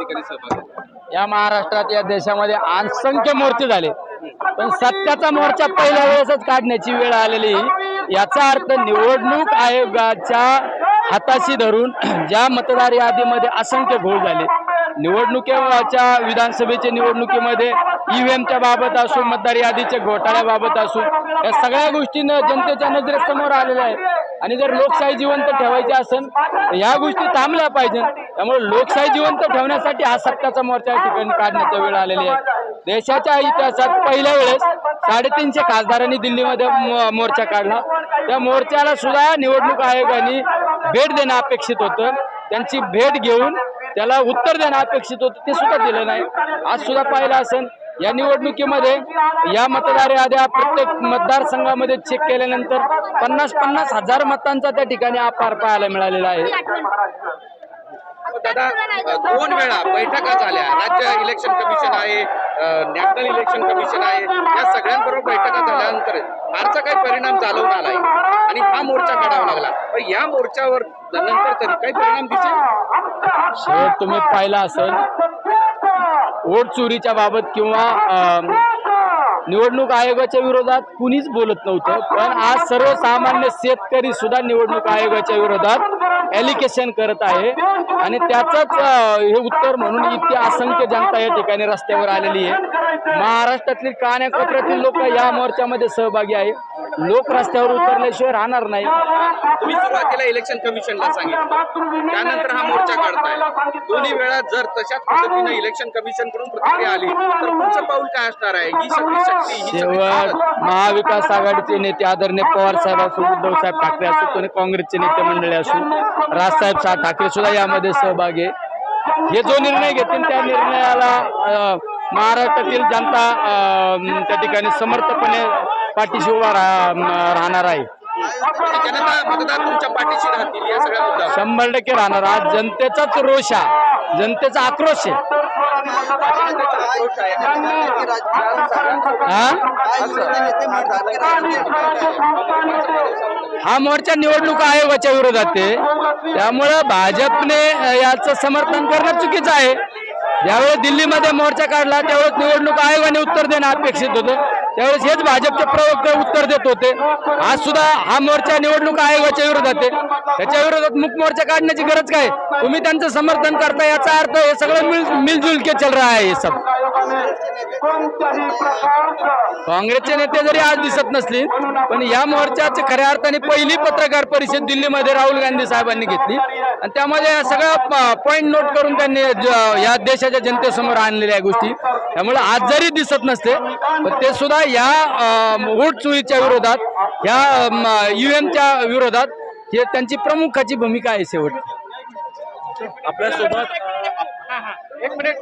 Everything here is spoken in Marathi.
ठिकाणी सहभागी या महाराष्ट्रात या देशामध्ये असंख्य मोर्चे झाले. पण सत्याचा मोर्चा पहिल्या वेळेसच काढण्याची वेळ आलेली. याचा अर्थ निवडणूक आयोगाच्या हाताशी धरून ज्या मतदार यादीमध्ये असंख्य घोळ झाले. निवडणुकीच्या विधानसभेच्या निवडणुकीमध्ये ईव्हीएमच्या बाबत असो मतदार यादीच्या घोटाळ्याबाबत असो या सगळ्या गोष्टीनं जनतेच्या नजरेसमोर आलेल्या आहेत आणि जर लोकशाही जिवंत ठेवायची असेल तर ह्या गोष्टी थांबल्या पाहिजे त्यामुळे लोकशाही जिवंत ठेवण्यासाठी हा सत्याचा मोर्चा या ठिकाणी काढण्याची वेळ आलेली आहे. देशाच्या इतिहासात पहिल्या वेळेस साडेतीनशे खासदारांनी दिल्लीमध्ये मोर्चा काढला. त्या मोर्चाला सुद्धा निवडणूक आयोगाने भेट देणं अपेक्षित होतं. त्यांची भेट घेऊन त्याला उत्तर देणं अपेक्षित होतं ते सुद्धा दिलं नाही. आज सुद्धा पाहिलं असेल या निवडणुकीमध्ये या मतदार याद्या प्रत्येक मतदारसंघामध्ये चेक केल्यानंतर पन्नास पन्नास हजार मतांचा त्या ठिकाणी आपार पाहायला मिळालेला आहे. दादा दोन वेळा बैठका झाल्या राज्य इलेक्शन कमिशन आहे नॅशनल इलेक्शन कमिशन आहे. या सगळ्यांबरोबर बैठका झाल्यानंतर फारसा काही परिणाम जाणवून आलाय. आणि हा मोर्चा काढावा लागला. पण या मोर्चावर नंतर तरी काही परिणाम दिसेल? तुम्ही पाहिला असेल. वोट चोरीच्या बाबत किंवा निवडणूक आयोगाच्या विरोधात कुणीच बोलत नव्हतं. पण आज सर्वसामान्य शेतकरी सुद्धा निवडणूक आयोगाच्या विरोधात एलिकेशन करत आहे. आणि त्याचंच हे उत्तर म्हणून इतकी असंख्य जनता या ठिकाणी रस्त्यावर आलेली आहे. महाराष्ट्रातील कान्याकोपऱ्यातील लोक या मोर्चामध्ये सहभागी आहे. लोक रस्त्यावर उतरल्याशिवाय राहणार नाही. तुम्ही सुरुवातीला इलेक्शन कमिशनला सांगितलं. त्यानंतर हा मोर्चा काढताय. दोन्ही वेळा जर तशाच पद्धतीने इलेक्शन कमिशनकडून प्रतिक्रिया आली तर पुढचं पाऊल काय असणार आहे? ही सगळी शक्ती ही शेवट महाविकास आघाडीचे नेते आदरणीय पवार साहेब असो उद्धव साहेब ठाकरे असो कोणी काँग्रेसचे नेते मंडळी असो राजसाहेब सा ठाकरे सुद्धा यामध्ये सहभागी आहे. हे जो निर्णय घेतील त्या निर्णयाला महाराष्ट्रातील जनता अ, त्या ठिकाणी समर्थपणे पाठीशी उभा राहणार आहे. जनता मतदार तुमच्या पाठीशी राहतील या सगळ्या मुद्द्यावर. शंभर टक्के राहणार. आज जनतेचाच रोष आहे. जनतेचा आक्रोश आहे. हा? मोर्चा निवडणूक आयोगाच्या विरोधात आहे. त्यामुळं भाजपने याचं समर्थन करणं चुकीचं आहे. ज्यावेळेस दिल्लीमध्ये मोर्चा काढला त्यावेळेस निवडणूक आयोगाने उत्तर देणं अपेक्षित होतं. त्यावेळेस हेच भाजपचे प्रवक्ते उत्तर देत होते. आज सुद्धा हा मोर्चा निवडणूक आयोगाच्या विरोधात आहे. त्याच्या विरोधात मुख मोर्चा काढण्याची गरज काय? तुम्ही त्यांचं समर्थन करता याचा अर्थ हे सगळं मिल मिलजुल के चल रहा है हे सब. काँग्रेसचे नेते जरी आज दिसत नसले पण या मोर्चाची खऱ्या अर्थाने पहिली पत्रकार परिषद दिल्लीमध्ये राहुल गांधी साहेबांनी घेतली. आणि त्यामध्ये या सगळ्या पॉईंट नोट करून त्यांनी या देशाच्या जनतेसमोर आणलेल्या गोष्टी. त्यामुळे आज जरी दिसत नसते पण ते सुद्धा या चोरीच्या विरोधात या ईव्हीएमच्या विरोधात हे त्यांची प्रमुखाची भूमिका आहे शेवट आपल्यासोबत एक मिनिट.